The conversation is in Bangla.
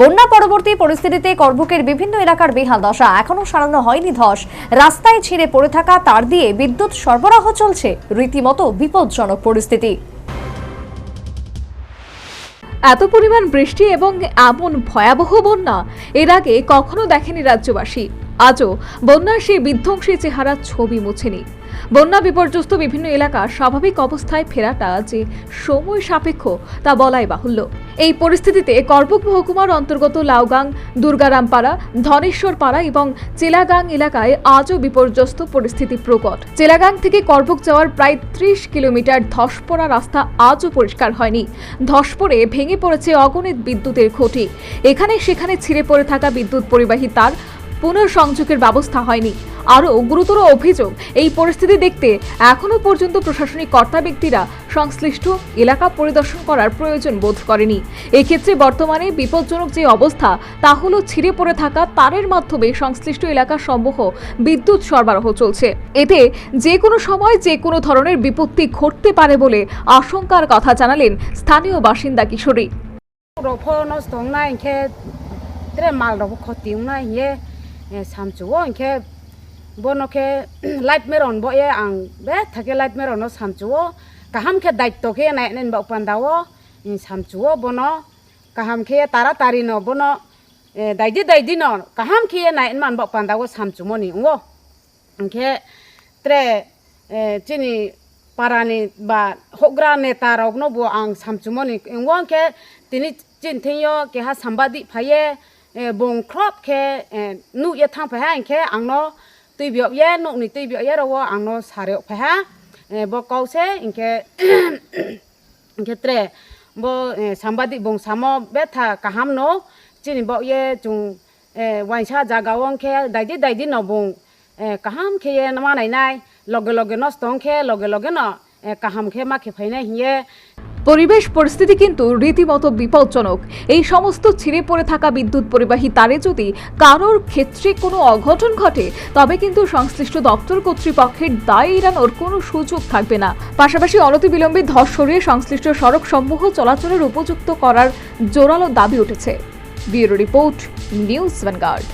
বন্যা পরবর্তী পরিস্থিতিতে করবুকের বিভিন্ন এলাকার বেহাল দশা এখনও সারানো হয়নি ধস। রাস্তায় ছিঁড়ে পড়ে থাকা তার দিয়ে বিদ্যুৎ সরবরাহ চলছে। রীতিমতো বিপজ্জনক পরিস্থিতি। এত পরিমাণ বৃষ্টি এবং এমন ভয়াবহ বন্যা, এর আগে কখনো দেখেনি রাজ্যবাসী। আজও বন্যার সেই বিধ্বংসী চেহারা ছবি মুছেনি। বন্যা বিপর্যস্ত বিভিন্ন এলাকা স্বাভাবিক অবস্থায় ফেরাটা যে সময় সাপেক্ষ, তা বলাই বাহুল্য। এই পরিস্থিতিতে করবুক মহকুমার অন্তর্গত লাউগাং, দুর্গারামপাড়া, ধনেশ্বরপাড়া এবং চেলাগাং এলাকায় আজও বিপর্যস্ত পরিস্থিতি প্রকট। চেলাগাং থেকে করবুক যাওয়ার প্রায় ত্রিশ কিলোমিটার ধস পড়া রাস্তা আজও পরিষ্কার হয়নি। ধস পড়ে ভেঙে পড়েছে অগণিত বিদ্যুতের খুঁটি। এখানে সেখানে ছিঁড়ে পড়ে থাকা বিদ্যুৎ পরিবাহী তার পুনঃসংযোগের ব্যবস্থা হয়নি। আরও গুরুতর অভিযোগ, এই পরিস্থিতি দেখতে এখনও পর্যন্ত প্রশাসনিক কর্তা ব্যক্তিরা সংশ্লিষ্ট এলাকা পরিদর্শন করার প্রয়োজন বোধ করেনি। এক্ষেত্রে বর্তমানে বিপজ্জনক যে অবস্থা, তা হল ছিঁড়ে পড়ে থাকা তারের মাধ্যমে সংশ্লিষ্ট এলাকা সমূহ বিদ্যুৎ সরবরাহ চলছে। এতে যে কোনো সময় যে কোনো ধরনের বিপত্তি ঘটতে পারে বলে আশঙ্কার কথা জানালেন স্থানীয় বাসিন্দা কিশোরী। rofo inke tre mal rofo khotiung na ye samchuo inke bono ke light meron bo ye ang be thake light meron no samchuo kaham ke daitto ke na nen ba upandawo samchuo bono kaham ke tara tari no bono daidi daidi no kaham ke na en man ba upandawo samchumo ni ngo inke tre chini parani ba hogra neta rok no bo ang samchumoni ingwang ke tini chin thingyo ke ha sambadi phaye bong krop ke nu ye thang pha ang ke ang no tui bio ye nu ni tui bio ye no sare pha ha bo kau se inke inke tre bo sambadi bong samo betha kaham no chini bo ye chung waisa jagawong ke daidi daidi no bong kaham ke ye nama nai nai লগে পরিবেশ পরিস্থিতি কিন্তু রীতিমতো বিপজ্জনক। এই সমস্ত ছিঁড়ে পড়ে থাকা বিদ্যুৎ পরিবাহী তারে যদি কারোর ক্ষেত্রে কোনো অঘটন ঘটে, তবে কিন্তু সংশ্লিষ্ট দপ্তর কর্তৃপক্ষের দায় এড়ানোর কোনো সুযোগ থাকবে না। পাশাপাশি অনতিবিলম্বে ধস সরিয়ে সংশ্লিষ্ট সড়ক সমূহ চলাচলের উপযুক্ত করার জোরালো দাবি উঠেছে। Bureau report news Vanguard.